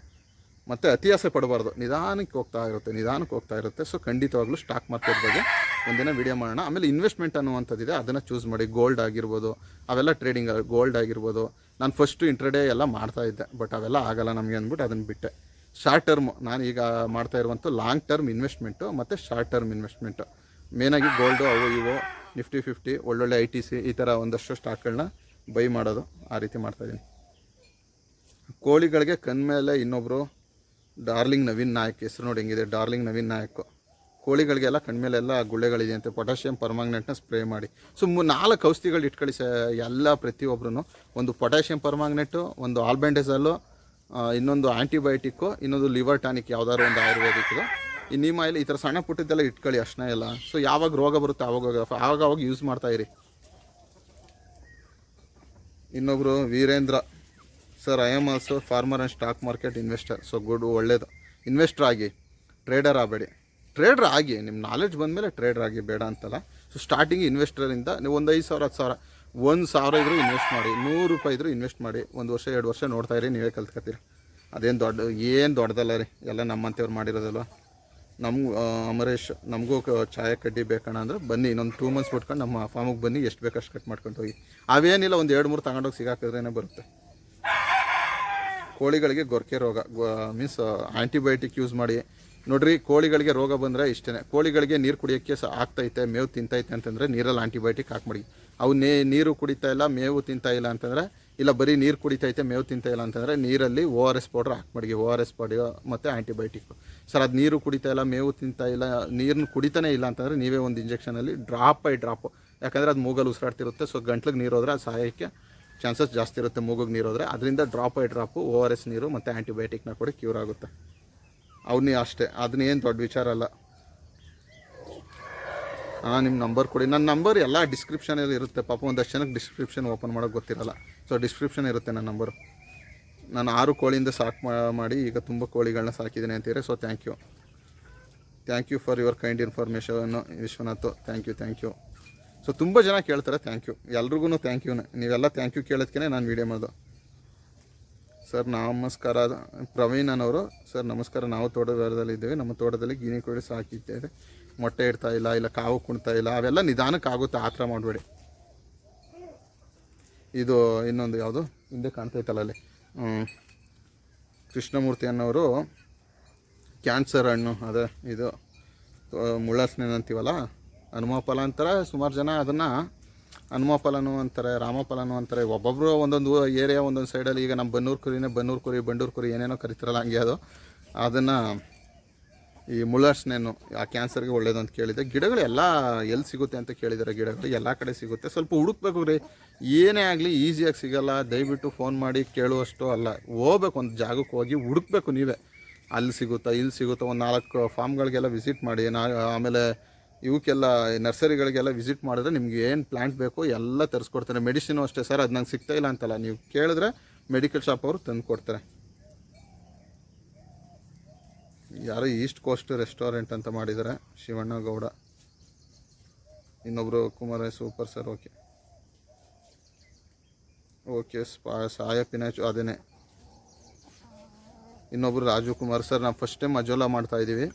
ಮತ್ತು ಅತಿಯಾಸೆ ಪಡಬಾರ್ದು. ನಿಧಾನಕ್ಕೆ ಹೋಗ್ತಾ ಇರುತ್ತೆ, ನಿಧಾನಕ್ಕೆ ಹೋಗ್ತಾ ಇರುತ್ತೆ. ಸೊ ಖಂಡಿತವಾಗ್ಲೂ ಸ್ಟಾಕ್ ಮಾರ್ಕೆಟ್ ಬಗ್ಗೆ ಒಂದಿನ ವಿಡಿಯೋ ಮಾಡೋಣ. ಆಮೇಲೆ ಇನ್ವೆಸ್ಟ್ಮೆಂಟ್ ಅನ್ನುವಂಥದ್ದಿದೆ, ಅದನ್ನು ಚೂಸ್ ಮಾಡಿ. ಗೋಲ್ಡ್ ಆಗಿರ್ಬೋದು, ಅವೆಲ್ಲ ಟ್ರೇಡಿಂಗ್ ಗೋಲ್ಡ್ ಆಗಿರ್ಬೋದು. ನಾನು ಫಸ್ಟು ಇಂಟ್ರಡೇ ಎಲ್ಲ ಮಾಡ್ತಾ ಇದ್ದೆ ಬಟ್ ಅವೆಲ್ಲ ಆಗಲ್ಲ ನಮಗೆ ಅಂದ್ಬಿಟ್ಟು ಅದನ್ನು ಬಿಟ್ಟೆ. ಶಾರ್ಟ್ ಟರ್ಮ್ ನಾನು ಈಗ ಮಾಡ್ತಾ ಇರುವಂಥ ಲಾಂಗ್ ಟರ್ಮ್ ಇನ್ವೆಸ್ಟ್ಮೆಂಟು ಮತ್ತು ಶಾರ್ಟ್ ಟರ್ಮ್ ಇನ್ವೆಸ್ಟ್ಮೆಂಟು ಮೇನಾಗಿ ಗೋಲ್ಡು ಅವು ಇವು ನಿಫ್ಟಿ ಫಿಫ್ಟಿ ಒಳ್ಳೊಳ್ಳೆ ಐ ಟಿ ಸಿ ಈ ಥರ ಒಂದಷ್ಟು ಸ್ಟಾಕ್ಗಳನ್ನ ಬೈ ಮಾಡೋದು ಆ ರೀತಿ ಮಾಡ್ತಾಯಿದ್ದೀನಿ ಕೋಳಿಗಳಿಗೆ ಕಣ್ಮೇಲೆ ಇನ್ನೊಬ್ಬರು ಡಾರ್ಲಿಂಗ್ ನವೀನ್ ನಾಯಕ್, ಹೆಸರು ನೋಡಿ ಹೆಂಗಿದೆ ಡಾರ್ಲಿಂಗ್ ನವೀನ್ ನಾಯಕ್. ಕೋಳಿಗಳಿಗೆಲ್ಲ ಕಣ್ಮೇಲೆಲ್ಲ ಗುಳ್ಳೆಗಳಿದೆ ಅಂತ ಪೊಟ್ಯಾಷಿಯಂ ಪರ್ಮಾಂಗ್ನೆಟ್ನ ಸ್ಪ್ರೇ ಮಾಡಿ. ಸೊ ನಾಲ್ಕು ಔಷಧಿಗಳು ಇಟ್ಕೊಳ್ಳಿ ಸ ಎಲ್ಲ ಪ್ರತಿಯೊಬ್ಬರೂ ಒಂದು ಪೊಟ್ಯಾಷಿಯಂ ಪರ್ಮಾಂಗ್ನೆಟ್ಟು, ಒಂದು ಆಲ್ಬೆಂಡೆಸಲ್ಲು ಇನ್ನೊಂದು ಆ್ಯಂಟಿಬಯೋಟಿಕ್ಕು ಇನ್ನೊಂದು ಲಿವರ್ ಟಾನಿಕ್ ಯಾವ್ದಾದ್ರು ಒಂದು ಆಯುರ್ವೇದಿಕ್ದು. ಈ ನಿಮ್ಮ ಇಲ್ಲಿ ಈ ಥರ ಸಣ್ಣ ಪುಟ್ಟದ್ದೆಲ್ಲ ಇಟ್ಕೊಳ್ಳಿ ಅಷ್ಟೇ ಎಲ್ಲ. ಸೊ ಯಾವಾಗ ರೋಗ ಬರುತ್ತೆ ಆವಾಗ ಆವಾಗ ಅವಾಗ ಯೂಸ್ ಮಾಡ್ತಾ ಇರಿ. ಇನ್ನೊಬ್ಬರು Virendra. Sir I am also farmer and stock market investor so good, ಒಳ್ಳೇದು. ಇನ್ವೆಸ್ಟರ್ ಆಗಿ ಟ್ರೇಡರ್ ಆಗಬೇಡಿ. ಟ್ರೇಡರ್ ಆಗಿ ನಿಮ್ಮ ನಾಲೆಡ್ಜ್ ಬಂದಮೇಲೆ ಟ್ರೇಡರ್ ಆಗಿ ಬೇಡ ಅಂತಲ್ಲ. ಸೊ ಸ್ಟಾರ್ಟಿಂಗ್ ಇನ್ವೆಸ್ಟರಿಂದ ನೀವು ಒಂದು ಐದು ಸಾವಿರ ಹತ್ತು ಸಾವಿರ, ಒಂದು ಸಾವಿರ ಇದ್ರೂ ಇನ್ವೆಸ್ಟ್ ಮಾಡಿ, ನೂರು ರೂಪಾಯಿ ಇದ್ರೂ ಇನ್ವೆಸ್ಟ್ ಮಾಡಿ, ಒಂದು ವರ್ಷ, ಎರಡು ವರ್ಷ ನೋಡ್ತಾ ಇರಿ, ನೀವೇ ಕಲ್ತ್ಕೊತೀರಿ. ಅದೇನು ದೊಡ್ಡ, ಏನು ದೊಡ್ಡದಲ್ಲ ರೀ, ಎಲ್ಲ ನಮ್ಮಂಥವ್ರು ಮಾಡಿರೋದಲ್ವ? ನಮ್ಗೆ ಅಮರೇಶ್, ನಮಗೂ ಚಾಯ ಕಡ್ಡಿ ಬೇಕಣ್ಣ ಅಂದ್ರೆ ಬನ್ನಿ, ಇನ್ನೊಂದು ಟೂ ಮಂತ್ಸ್ ಬಿಟ್ಕೊಂಡು ನಮ್ಮ ಫಾರ್ಮಿಗೆ ಬನ್ನಿ, ಎಷ್ಟು ಬೇಕಷ್ಟು ಕಟ್ ಮಾಡ್ಕೊಂಡು ಹೋಗಿ. ಅವೇನಿಲ್ಲ, ಒಂದು ಎರಡು ಮೂರು ತಗೊಂಡೋಗಿ ಸಿಗಾಕಿದ್ರೇ ಬರುತ್ತೆ. ಕೋಳಿಗಳಿಗೆ ಗೊರಕೆ ರೋಗ ಮೀನ್ಸ್ ಆ್ಯಂಟಿಬಯೋಟಿಕ್ ಯೂಸ್ ಮಾಡಿ ನೋಡ್ರಿ, ಕೋಳಿಗಳಿಗೆ ರೋಗ ಬಂದರೆ ಇಷ್ಟೇ ಕೋಳಿಗಳಿಗೆ ನೀರು ಕುಡಿಯೋಕ್ಕೆ ಸಹ ಆಗ್ತೈತೆ, ಮೇವು ತಿಂತೈತೆ ಅಂತಂದರೆ ನೀರಲ್ಲಿ ಆಂಟಿಬಯೋಟಿಕ್ ಹಾಕ್ಬಿಡಿ. ಅವು ನೀರು ಕುಡಿತಾ ಇಲ್ಲ, ಮೇವು ತಿಂತಾ ಇಲ್ಲ ಅಂತಂದರೆ, ಇಲ್ಲ ಬರೀ ನೀರು ಕುಡಿತೈತೆ, ಮೇವು ತಿಂತಾ ಇಲ್ಲ ಅಂತಂದರೆ ನೀರಲ್ಲಿ ಓ ಆರ್ ಎಸ್ ಪೌಡ್ರ್ ಹಾಕ್ಬಿಡಿ ಓ ಆರ್ ಎಸ್ ಪೌಡಿ ಮತ್ತು ಆ್ಯಂಟಿಬಯೋಟಿಕ್ ಸರ್, ಅದು ನೀರು ಕುಡಿತಾ ಇಲ್ಲ, ಮೇವು ತಿಂತಾ ಇಲ್ಲ ನೀರನ್ನು ಕುಡಿತಾನೇ ಇಲ್ಲ ಅಂತಂದರೆ ನೀವೇ ಒಂದು ಇಂಜೆಕ್ಷನಲ್ಲಿ ಡ್ರಾಪ್ ಐ ಡ್ರಾಪು ಯಾಕಂದರೆ ಅದು ಮೂಗಲ್ಲಿ ಉಸಿರಾಡ್ತಿರುತ್ತೆ ಸೊ ಗಂಟ್ಲಿಗೆ ನೀರು ಹೋದರೆ ಅದು ಸಹಾಯಕ್ಕೆ ಚಾನ್ಸಸ್ ಜಾಸ್ತಿ ಇರುತ್ತೆ ಮೂಗಿಗೆ ನೀರು ಹೋದರೆ. ಅದರಿಂದ drop eye drop O R S ನೀರು ಮತ್ತು ಆ್ಯಂಟಿಬಯೋಟಿಕ್ನ ಕೂಡ ಕ್ಯೂರ್ ಆಗುತ್ತೆ. ಅವನ್ನೇ ಅಷ್ಟೇ. ಅದನ್ನೇನು ದೊಡ್ಡ ವಿಚಾರ ಅಲ್ಲ. ಹಾಂ ನಿಮ್ಮ ನಂಬರ್ ಕೊಡಿ. ನನ್ನ ನಂಬರ್ ಎಲ್ಲ ಡಿಸ್ಕ್ರಿಪ್ಷನಲ್ಲಿ ಇರುತ್ತೆ. ಪಾಪ ಒಂದಷ್ಟು ಜನಕ್ಕೆ ಡಿಸ್ಕ್ರಿಪ್ಷನ್ ಓಪನ್ ಮಾಡೋಕೆ ಗೊತ್ತಿರಲ್ಲ. ಸೊ ಡಿಸ್ಕ್ರಿಪ್ಷನ್ ಇರುತ್ತೆ ನನ್ನ ನಂಬರು ನಾನು ಆರು ಕೋಳಿಯಿಂದ ಸಾಕು ಮಾಡಿ ಈಗ ತುಂಬ ಕೋಳಿಗಳನ್ನ ಸಾಕಿದ್ದೀನಿ ಅಂತೀರಿ so thank you thank you for your kind information Vishwanath. Thank you thank you so ತುಂಬ ಜನ ಕೇಳ್ತಾರೆ ಥ್ಯಾಂಕ್ ಯು ಎಲ್ರಿಗೂ ಥ್ಯಾಂಕ್ ಯು ನೀವೆಲ್ಲ ಥ್ಯಾಂಕ್ ಯು ಕೇಳೋದಕ್ಕೆ ನಾನು ವೀಡಿಯೋ ಮಾಡೋದು. ಸರ್, ನಮಸ್ಕಾರ. ಪ್ರವೀಣ್ ಅನ್ನೋರು ಸರ್, ನಮಸ್ಕಾರ. ನಾವು ತೋಟಗಾರದಲ್ಲಿ ಇದ್ದೇವೆ. ನಮ್ಮ ತೋಟದಲ್ಲಿ ಗಿನಿ ಕೋಳಿ ಸಾಕಿದ್ದೇವೆ ಮೊಟ್ಟೆ ಇಡ್ತಾ ಇಲ್ಲ ಇಲ್ಲ ಕಾವು ಕುಣ್ತಾ ಇಲ್ಲ, ಅವೆಲ್ಲ ನಿಧಾನಕ್ಕೆ ಆಗುತ್ತೆ. ಆ ಥರ ಮಾಡಬೇಡಿ. ಇದು ಇನ್ನೊಂದು ಯಾವುದು? ಹಿಂದೆ ಕಾಣ್ತೈತಲ್ಲ ಅಲ್ಲಿ. ಕೃಷ್ಣಮೂರ್ತಿ ಅನ್ನೋರು ಕ್ಯಾನ್ಸರ್ ಹಣ್ಣು, ಅದೇ ಇದು ಮುಳ್ಳಸ್ನೇನಂತೀವಲ್ಲ ಹನುಮಫಲ ಅಂತಾರೆ ಸುಮಾರು ಜನ ಅದನ್ನು ಹನುಮಫಲನು ಅಂತಾರೆ ರಾಮಫಲನು ಅಂತಾರೆ ಒಬ್ಬೊಬ್ಬರು ಒಂದೊಂದು ಏರಿಯಾ ಒಂದೊಂದು ಸೈಡಲ್ಲಿ ಈಗ ನಮ್ಮ ಬನ್ನೂರು ಕುರಿನೇ ಬನ್ನೂರು ಕುರಿ, ಬಂಡೂರು ಕುರಿ ಏನೇನೋ ಕರಿತಾರಲ್ಲ ಹಂಗೆ ಅದು. ಅದನ್ನು ಈ ಮುಳ್ಳರ್ಸ್ನೇನು, ಆ ಕ್ಯಾನ್ಸರ್ಗೆ ಒಳ್ಳೇದು ಅಂತ ಕೇಳಿದೆ. ಗಿಡಗಳು ಎಲ್ಲ ಎಲ್ಲಿ ಸಿಗುತ್ತೆ ಅಂತ ಕೇಳಿದ್ದಾರೆ ಗಿಡಗಳು, ಎಲ್ಲ ಕಡೆ ಸಿಗುತ್ತೆ. ಸ್ವಲ್ಪ ಹುಡುಕ್ಬೇಕು ರೀ. ಏನೇ ಆಗಲಿ ಈಸಿಯಾಗಿ ಸಿಗಲ್ಲ. ದಯವಿಟ್ಟು ಫೋನ್ ಮಾಡಿ ಕೇಳುವಷ್ಟು ಅಲ್ಲ. ಹೋಗ್ಬೇಕು ಒಂದು ಜಾಗಕ್ಕೆ ಹೋಗಿ ಹುಡುಕ್ಬೇಕು ನೀವೇ. ಅಲ್ಲಿ ಸಿಗುತ್ತಾ, ಇಲ್ಲಿ ಸಿಗುತ್ತಾ, ಒಂದು ನಾಲ್ಕು ಫಾರ್ಮ್ಗಳಿಗೆಲ್ಲ ವಿಸಿಟ್ ಮಾಡಿ, ನಾ ಆಮೇಲೆ ಇವಕ್ಕೆಲ್ಲ ನರ್ಸರಿಗಳಿಗೆಲ್ಲ ವಿಸಿಟ್ ಮಾಡಿದ್ರೆ ನಿಮ್ಗೆ ಏನು ಪ್ಲ್ಯಾಂಟ್ ಬೇಕು ಎಲ್ಲ ತರಿಸ್ಕೊಡ್ತಾರೆ. ಮೆಡಿಸಿನು ಅಷ್ಟೇ ಸರ್ ಅದು ನಂಗೆ ಸಿಗ್ತಾ ಇಲ್ಲ ಅಂತಲ್ಲ. ನೀವು ಕೇಳಿದ್ರೆ ಮೆಡಿಕಲ್ ಶಾಪ್ ಅವರು ತಂದು ಕೊಡ್ತಾರೆ. ಯಾರೋ ಈಸ್ಟ್ ಕೋಸ್ಟ್ ರೆಸ್ಟೋರೆಂಟ್ ಅಂತ ಮಾಡಿದ್ದಾರೆ ಶಿವಣ್ಣ ಗೌಡ. ಇನ್ನೊಬ್ಬರು Kumara super sir okay okay ಸಾಯ ಪಿನಾಚು, ಅದೇನೆ. ಇನ್ನೊಬ್ರು ರಾಜು ಕುಮಾರ್ ಸರ್ ನಾವು ಫಸ್ಟ್ ಟೈಮ್ ಅಜೋಲಾ ಮಾಡ್ತಾ ಇದ್ದೀವಿ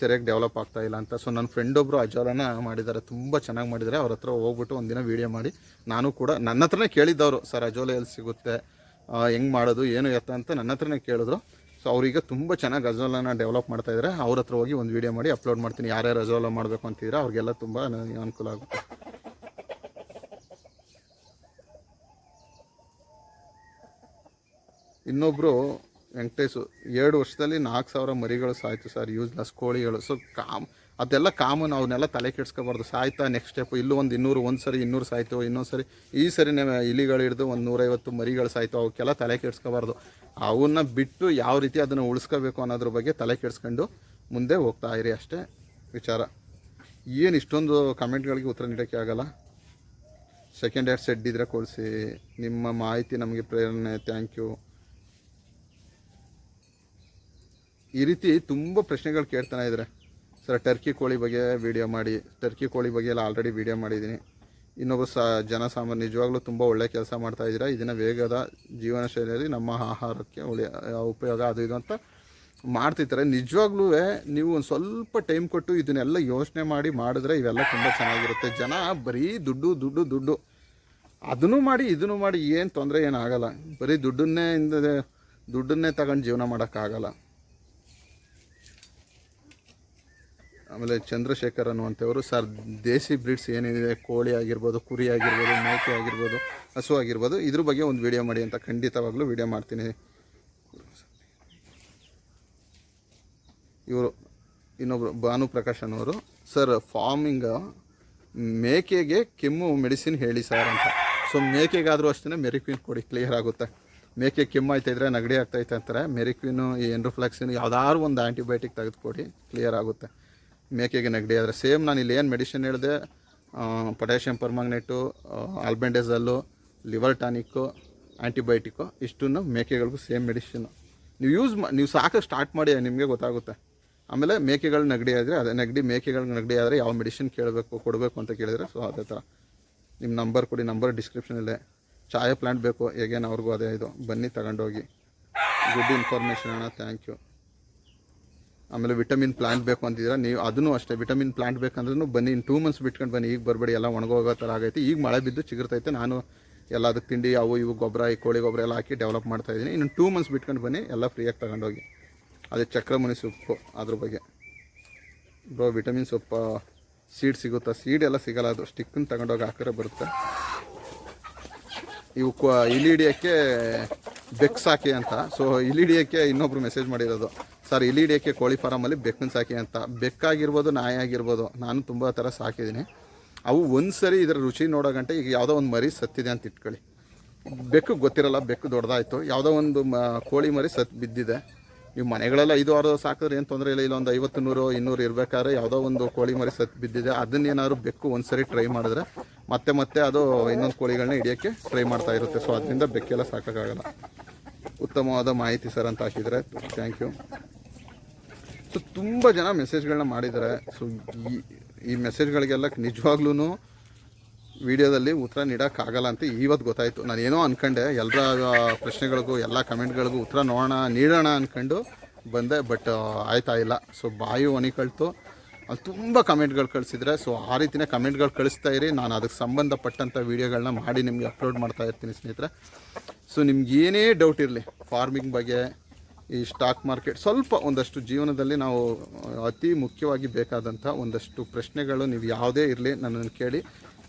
ಸರಿಯಾಗಿ ಡೆವಲಪ್ ಆಗ್ತಾ ಇಲ್ಲ ಅಂತ. ಸೊ ನನ್ನ ಫ್ರೆಂಡ್ ಒಬ್ಬರು ಅಜೋಲನ ಮಾಡಿದ್ದಾರೆ ತುಂಬ ಚೆನ್ನಾಗಿ ಮಾಡಿದ್ದಾರೆ ಅವ್ರ ಹತ್ರ ಹೋಗ್ಬಿಟ್ಟು ಒಂದಿನ ವೀಡಿಯೋ ಮಾಡಿ. ನಾನು ಕೂಡ, ನನ್ನ ಹತ್ರನೇ ಕೇಳಿದ್ದವರು, ಸರ್, ಅಜೋಲ ಎಲ್ಲಿ ಸಿಗುತ್ತೆ? ಹೆಂಗೆ ಮಾಡೋದು? ಏನು ಎತ್ತ? ಅಂತ ನನ್ನ ಹತ್ರನೇ ಕೇಳಿದ್ರು. ಸೊ ಅವ್ರೀಗ ತುಂಬ ಚೆನ್ನಾಗಿ ಅಜೋಲನ ಡೆವಲಪ್ ಮಾಡ್ತಾ ಇದ್ದಾರೆ ಅವ್ರ ಹತ್ರ ಹೋಗಿ ಒಂದು ವೀಡಿಯೋ ಮಾಡಿ ಅಪ್ಲೋಡ್ ಮಾಡ್ತೀನಿ. ಯಾರ್ಯಾರು ಅಜೋಲ ಮಾಡಬೇಕು ಅಂತಿದ್ರೆ, ಅವ್ರಿಗೆಲ್ಲ ತುಂಬ ಅನುಕೂಲ ಆಗುತ್ತೆ. ಇನ್ನೊಬ್ಬರು ವೆಂಕಟೇಶು ಎರಡು ವರ್ಷದಲ್ಲಿ ನಾಲ್ಕು ಸಾವಿರ ಮರಿಗಳು ಸಾಯ್ತು ಸರ್ ಯೂಸ್ಲೆಸ್ ಕೋಳಿಗಳು. ಸೊ ಕಾಮ್, ಅದೆಲ್ಲ ಕಾಮನ್ ಅವನ್ನೆಲ್ಲ ತಲೆ ಕೆಡ್ಸ್ಕೊಬಾರ್ದು. ಸಾಯ್ತಾ ನೆಕ್ಸ್ಟ್ ಸ್ಟೆಪ್ ಇಲ್ಲೂ ಒಂದು ಇನ್ನೂರು, ಒಂದು ಸರಿ ಇನ್ನೂರು ಸಾಯ್ತು, ಇನ್ನೊಂದು ಸರಿ ಈ ಸರಿನೇ ಇಲಿಗಳು ಹಿಡಿದು ಒಂದು ನೂರೈವತ್ತು ಮರಿಗಳು ಸಾಯ್ತು ಅವಕ್ಕೆಲ್ಲ ತಲೆ ಕೆಡ್ಸ್ಕೊಬಾರ್ದು. ಅವನ್ನ ಬಿಟ್ಟು ಯಾವ ರೀತಿ ಅದನ್ನು ಉಳಿಸ್ಕೋಬೇಕು ಅನ್ನೋದ್ರ ಬಗ್ಗೆ ತಲೆ ಕೆಡ್ಸ್ಕೊಂಡು ಮುಂದೆ ಹೋಗ್ತಾ ಇರಿ ಅಷ್ಟೇ ವಿಚಾರ. ಏನು ಇಷ್ಟೊಂದು ಕಮೆಂಟ್ಗಳಿಗೆ ಉತ್ತರ ನೀಡೋಕ್ಕೆ ಆಗಲ್ಲ? ಸೆಕೆಂಡ್ ಹ್ಯಾಂಡ್ ಸೆಡ್ ಇದ್ರೆ ಕೊಡಿಸಿ. ನಿಮ್ಮ ಮಾಹಿತಿ ನಮಗೆ ಪ್ರೇರಣೆ. ಥ್ಯಾಂಕ್ ಯು ಈ ರೀತಿ ತುಂಬ ಪ್ರಶ್ನೆಗಳು ಕೇಳ್ತಾನೆ ಇದ್ದಾರೆ. ಸರ್, ಟರ್ಕಿ ಕೋಳಿ ಬಗ್ಗೆ ವಿಡಿಯೋ ಮಾಡಿ, ಟರ್ಕಿ ಕೋಳಿ ಬಗ್ಗೆ ಎಲ್ಲ ಆಲ್ರೆಡಿ ವಿಡಿಯೋ ಮಾಡಿದ್ದೀನಿ. ಇನ್ನೊಬ್ಬ ಸ ಜನಸಾಮಾನ್ಯ ನಿಜವಾಗ್ಲೂ ತುಂಬ ಒಳ್ಳೆ ಕೆಲಸ ಮಾಡ್ತಾ ಇದ್ದೀರಾ? ಇದನ್ನು ವೇಗದ ಜೀವನ ಶೈಲಿಯಲ್ಲಿ ನಮ್ಮ ಆಹಾರಕ್ಕೆ ಒಳ್ಳೆಯ ಉಪಯೋಗ ಅದು ಇದು ಅಂತ ಮಾಡ್ತಿರ್ತಾರೆ. ನಿಜವಾಗ್ಲೂ ನೀವು ಒಂದು ಸ್ವಲ್ಪ ಟೈಮ್ ಕೊಟ್ಟು ಇದನ್ನೆಲ್ಲ ಯೋಚನೆ ಮಾಡಿ ಮಾಡಿದ್ರೆ ಇವೆಲ್ಲ ತುಂಬ ಚೆನ್ನಾಗಿರುತ್ತೆ. ಜನ ಬರೀ ದುಡ್ಡು ದುಡ್ಡು ದುಡ್ಡು. ಅದನ್ನು ಮಾಡಿ, ಇದನ್ನು ಮಾಡಿ ಏನು ತೊಂದರೆ ಏನಾಗಲ್ಲ ಬರೀ ದುಡ್ಡನ್ನೇ ಇಂದ, ದುಡ್ಡನ್ನೇ ತಗೊಂಡು ಜೀವನ ಮಾಡೋಕ್ಕಾಗಲ್ಲ. ಆಮೇಲೆ ಚಂದ್ರಶೇಖರ್ ಅನ್ನುವಂಥವರು ಸರ್, ದೇಸಿ ಬ್ರೀಡ್ಸ್ ಏನೇನಿದೆ ಕೋಳಿ ಆಗಿರ್ಬೋದು, ಕುರಿ ಆಗಿರ್ಬೋದು, ಮೇಕೆ ಆಗಿರ್ಬೋದು, ಹಸು ಆಗಿರ್ಬೋದು, ಇದ್ರ ಬಗ್ಗೆ ಒಂದು ವಿಡಿಯೋ ಮಾಡಿ ಅಂತ ಖಂಡಿತವಾಗ್ಲೂ ವಿಡಿಯೋ ಮಾಡ್ತೀನಿ. ಇವರು ಇನ್ನೊಬ್ರು ಭಾನು ಪ್ರಕಾಶ್ ಅನ್ನೋರು, ಸರ್ ಫಾರ್ಮಿಂಗ್ ಮೇಕೆಗೆ ಕೆಮ್ಮು ಮೆಡಿಸಿನ್ ಹೇಳಿ ಸರ್ ಅಂತ. ಸೊ ಮೇಕೆಗಾದರೂ ಅಷ್ಟೇ ಮೆರಿಕ್ವಿನ್ ಕೊಡಿ ಕ್ಲಿಯರ್ ಆಗುತ್ತೆ. ಮೇಕೆ ಕೆಮ್ಮು ಆಯ್ತಾ ಇದ್ರೆ ಆಗ್ತಾಯಿತ್ತು ಅಂತಾರೆ ಮೆರಿಕ್ವಿನು ಈ ಎಂಡ್ರೋಫ್ಲಾಕ್ಸಿನ್ ಯಾವುದಾದ್ರು ಒಂದು ಆ್ಯಂಟಿಬಯೋಟಿಕ್ ತೆಗೆದುಕೊಡಿ ಕ್ಲಿಯರ್ ಆಗುತ್ತೆ. ಮೇಕೆಗೆ ನೆಗಡಿ ಆದರೆ ಸೇಮ್ ನಾನು ಇಲ್ಲಿ ಏನು ಮೆಡಿಸಿನ್ ಹೇಳಿದೆ potassium permanganate albendazole liver tonic antibiotic ಇಷ್ಟನ್ನು ಮೇಕೆಗಳಿಗೂ ಸೇಮ್ ಮೆಡಿಷನು ನೀವು ಯೂಸ್ ಮಾ, ನೀವು ಸಾಕು ಸ್ಟಾರ್ಟ್ ಮಾಡಿ, ನಿಮಗೆ ಗೊತ್ತಾಗುತ್ತೆ. ಆಮೇಲೆ ಮೇಕೆಗಳು ನೆಗಡಿ ಆದರೆ ಅದೇ ನೆಗಡಿ ಮೇಕೆಗಳಿಗೆ ನೆಗಡಿ ಆದರೆ ಯಾವ ಮೆಡಿಸಿನ್ ಕೇಳಬೇಕು, ಕೊಡಬೇಕು ಅಂತ ಕೇಳಿದರೆ ಸೊ ಅದೇ ಥರ ನಿಮ್ಮ ನಂಬರ್ ಕೊಡಿ ನಂಬರ್ ಡಿಸ್ಕ್ರಿಪ್ಷನಲ್ಲೇ ಚಾಯ ಪ್ಲ್ಯಾಂಟ್ ಬೇಕು, ಹೇಗೇನು ಅವ್ರಿಗೂ ಅದೇ ಇದು. ಬನ್ನಿ ತಗೊಂಡೋಗಿ. ಗುಡ್ ಇನ್ಫಾರ್ಮೇಷನ್ ಅಣ್ಣ ಥ್ಯಾಂಕ್ ಯು ಆಮೇಲೆ ವಿಟಮಿನ್ ಪ್ಲಾಂಟ್ ಬೇಕು ಅಂತಿದ್ದೀರಾ, ನೀವು ಅದನ್ನು ಅಷ್ಟೇ, ವಿಟಮಿನ್ ಪ್ಲಾಂಟ್ ಬೇಕಂದ್ರೂ ಬನ್ನಿ, ಇನ್ನು ಟೂ ಮಂತ್ಸ್ ಬಿಟ್ಕೊಂಡು ಬನ್ನಿ, ಈಗ ಬರಬೇಡಿ, ಎಲ್ಲ ಒಣಗೋಗೋ ಥರ ಆಗೈತೆ. ಈಗ ಮಳೆ ಬಿದ್ದು ಚಿಗುರ್ತೈತೆ, ನಾನು ಎಲ್ಲ ಅದಕ್ಕೆ ತಿಂಡಿ, ಅವು ಇವು, ಗೊಬ್ಬರ, ಈ ಕೋಳಿ ಗೊಬ್ಬರ ಎಲ್ಲ ಹಾಕಿ ಡೆವಲಪ್ ಮಾಡ್ತಾ ಇದ್ದೀನಿ. ಇನ್ನು ಟೂ ಮಂತ್ಸ್ ಬಿಟ್ಕೊಂಡು ಬನ್ನಿ, ಎಲ್ಲ ಫ್ರೀಯಾಗಿ ತಗೊಂಡೋಗಿ. ಅದೇ ಚಕ್ರಮುನಿ ಸೊಪ್ಪು, ಅದ್ರ ಬಗ್ಗೆ. ಬ್ರೋ ವಿಟಮಿನ್ ಸೊಪ್ಪು ಸೀಡ್ ಸಿಗುತ್ತಾ? ಸೀಡ್ ಎಲ್ಲ ಸಿಗಲ್ಲ, ಅದು ಸ್ಟಿಕ್ಕನ್ನು ತಗೊಂಡೋಗಿ ಹಾಕಿದ್ರೆ ಬರುತ್ತೆ. ಇವು ಇಲಿ ಹಿಡಿಯೋಕ್ಕೆ ಬೆಕ್ಕು ಸಾಕಿ ಅಂತ. ಸೊ ಇಲಿ ಹಿಡಿಯೋಕ್ಕೆ ಇನ್ನೊಬ್ರು ಮೆಸೇಜ್ ಮಾಡಿರೋದು. ಸರ್ ಇಲಿ ಹಿಡಿಯೋಕ್ಕೆ ಕೋಳಿ ಫಾರಮಲ್ಲಿ ಬೆಕ್ಕನ್ನು ಸಾಕಿ ಅಂತ. ಬೆಕ್ಕಾಗಿರ್ಬೋದು ನಾಯಿ ಆಗಿರ್ಬೋದು ನಾನು ತುಂಬ ಥರ ಸಾಕಿದ್ದೀನಿ. ಅವು ಒಂದು ಸರಿ ಇದರ ರುಚಿ ನೋಡೋ ಗಂಟೆ ಈಗ ಯಾವುದೋ ಒಂದು ಮರಿ ಸತ್ತಿದೆ ಅಂತ ಇಟ್ಕೊಳ್ಳಿ. ಬೆಕ್ಕು ಗೊತ್ತಿರಲ್ಲ, ಬೆಕ್ಕು ದೊಡ್ಡದಾಯಿತು. ಯಾವುದೋ ಒಂದು ಕೋಳಿ ಮರಿ ಸತ್ತು ಬಿದ್ದಿದೆ. ನೀವು ಮನೆಗಳೆಲ್ಲ ಐದು ಆರು ಸಾಕಿದ್ರೆ ಏನು ತೊಂದರೆ ಇಲ್ಲ. ಇಲ್ಲ ಒಂದು ಐವತ್ತು, ನೂರು, ಇನ್ನೂರು ಇರಬೇಕಾದ್ರೆ ಯಾವುದೋ ಒಂದು ಕೋಳಿ ಮರಿ ಸತ್ತು ಬಿದ್ದಿದೆ. ಅದನ್ನೇನಾದ್ರು ಬೆಕ್ಕು ಒಂದು ಸರಿ ಟ್ರೈ ಮಾಡಿದ್ರೆ ಮತ್ತೆ ಮತ್ತೆ ಅದು ಇನ್ನೊಂದು ಕೋಳಿಗಳನ್ನ ಹಿಡಿಯೋಕ್ಕೆ ಟ್ರೈ ಮಾಡ್ತಾ ಇರುತ್ತೆ. ಸೊ ಅದರಿಂದ ಬೆಕ್ಕೆಲ್ಲ ಸಾಕೋಕ್ಕಾಗಲ್ಲ. ಉತ್ತಮವಾದ ಮಾಹಿತಿ ಸರ್ ಅಂತ ಹಾಕಿದರೆ. ಥ್ಯಾಂಕ್ ಯು ಸೊ ತುಂಬ ಜನ ಮೆಸೇಜ್ಗಳನ್ನ ಮಾಡಿದ್ದಾರೆ. ಸೊ ಈ ಈ ಮೆಸೇಜ್ಗಳಿಗೆಲ್ಲ ನಿಜವಾಗ್ಲೂ ವಿಡಿಯೋದಲ್ಲಿ ಉತ್ತರ ನೀಡೋಕ್ಕಾಗಲ್ಲ ಅಂತ ಇವತ್ತು ಗೊತ್ತಾಯಿತು. ನಾನು ಏನೋ ಅನ್ಕೊಂಡೆ ಎಲ್ಲರ ಪ್ರಶ್ನೆಗಳಿಗೂ, ಎಲ್ಲ ಕಮೆಂಟ್ಗಳಿಗೂ ಉತ್ತರ ನೋಡೋಣ, ನೀಡೋಣ ಅಂದ್ಕೊಂಡು ಬಂದೆ ಬಟ್ ಆಯ್ತಾ ಇಲ್ಲ. ಸೊ ಬಾಯಿ ಒಣಿ ಕಳ್ತು. ಅಲ್ಲಿ ತುಂಬ ಕಮೆಂಟ್ಗಳು ಕಳಿಸಿದ್ರೆ ಸೊ ಆ ರೀತಿಯೇ ಕಮೆಂಟ್ಗಳು ಕಳಿಸ್ತಾ ಇರಿ. ನಾನು ಅದಕ್ಕೆ ಸಂಬಂಧಪಟ್ಟಂಥ ವೀಡಿಯೋಗಳನ್ನ ಮಾಡಿ ನಿಮಗೆ ಅಪ್ಲೋಡ್ ಮಾಡ್ತಾ ಇರ್ತೀನಿ ಸ್ನೇಹಿತರೆ. ಸೊ ನಿಮ್ಗೆ ಏನೇ ಡೌಟ್ ಇರಲಿ ಫಾರ್ಮಿಂಗ್ ಬಗ್ಗೆ, ಈ ಸ್ಟಾಕ್ ಮಾರ್ಕೆಟ್ ಸ್ವಲ್ಪ ಒಂದಷ್ಟು ಜೀವನದಲ್ಲಿ ನಾವು ಅತಿ ಮುಖ್ಯವಾಗಿ ಬೇಕಾದಂಥ ಒಂದಷ್ಟು ಪ್ರಶ್ನೆಗಳು ನೀವು ಯಾವುದೇ ಇರಲಿ ನನ್ನನ್ನು ಕೇಳಿ,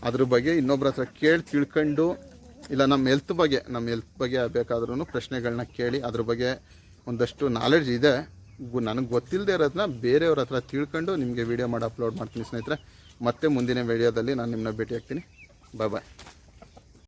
ಅದ್ರ ಬಗ್ಗೆ ಇನ್ನೊಬ್ಬರ ಹತ್ರ ಕೇಳಿ ತಿಳ್ಕೊಂಡು, ಇಲ್ಲ ನಮ್ಮ ಹೆಲ್ತ್ ಬಗ್ಗೆ, ನಮ್ಮ ಹೆಲ್ತ್ ಬಗ್ಗೆ ಬೇಕಾದ್ರೂ ಪ್ರಶ್ನೆಗಳನ್ನ ಕೇಳಿ, ಅದ್ರ ಬಗ್ಗೆ ಒಂದಷ್ಟು ನಾಲೆಡ್ಜ್ ಇದೆ. ನನಗೆ ಗೊತ್ತಿಲ್ಲದೆ ಇರೋದನ್ನ ಬೇರೆಯವ್ರ ಹತ್ರ ತಿಳ್ಕೊಂಡು ನಿಮಗೆ ವೀಡಿಯೋ ಮಾಡಿ ಅಪ್ಲೋಡ್ ಮಾಡ್ತೀನಿ ಸ್ನೇಹಿತರೆ. ಮತ್ತೆ ಮುಂದಿನ ವೀಡಿಯೋದಲ್ಲಿ ನಾನು ನಿಮ್ಮನ್ನ ಭೇಟಿ ಆಗ್ತೀನಿ ಬಾಯ್ ಬಾಯ್